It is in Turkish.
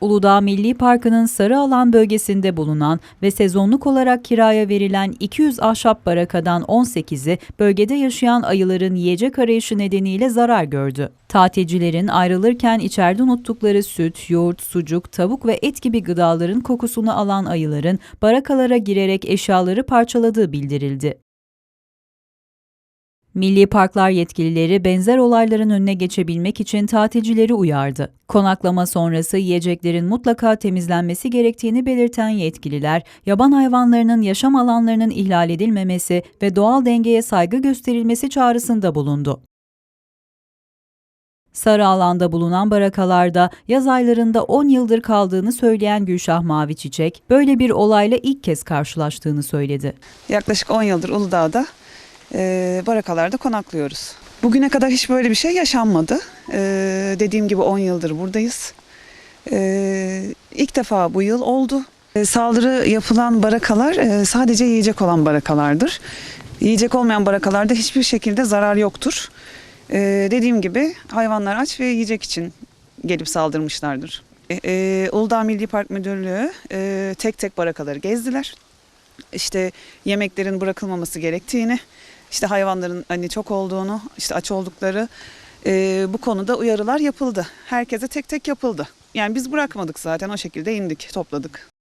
Uludağ Milli Parkı'nın sarı alan bölgesinde bulunan ve sezonluk olarak kiraya verilen 200 ahşap barakadan 18'i bölgede yaşayan ayıların yiyecek arayışı nedeniyle zarar gördü. Tatilcilerin ayrılırken içeride unuttukları süt, yoğurt, sucuk, tavuk ve et gibi gıdaların kokusunu alan ayıların barakalara girerek eşyaları parçaladığı bildirildi. Milli Parklar yetkilileri benzer olayların önüne geçebilmek için tatilcileri uyardı. Konaklama sonrası yiyeceklerin mutlaka temizlenmesi gerektiğini belirten yetkililer, yaban hayvanlarının yaşam alanlarının ihlal edilmemesi ve doğal dengeye saygı gösterilmesi çağrısında bulundu. Sarı alanda bulunan barakalarda yaz aylarında 10 yıldır kaldığını söyleyen Gülşah Mavi Çiçek, böyle bir olayla ilk kez karşılaştığını söyledi. Yaklaşık 10 yıldır Uludağ'da e, barakalarda konaklıyoruz. Bugüne kadar hiç böyle bir şey yaşanmadı. E, dediğim gibi 10 yıldır buradayız. E, ilk defa bu yıl oldu. E, saldırı yapılan barakalar e, sadece yiyecek olan barakalardır. Yiyecek olmayan barakalarda hiçbir şekilde zarar yoktur. E, dediğim gibi hayvanlar aç ve yiyecek için gelip saldırmışlardır. E, Uludağ Milli Park Müdürlüğü e, tek tek barakaları gezdiler işte yemeklerin bırakılmaması gerektiğini, işte hayvanların hani çok olduğunu, işte aç oldukları e, bu konuda uyarılar yapıldı. Herkese tek tek yapıldı. Yani biz bırakmadık zaten o şekilde indik, topladık.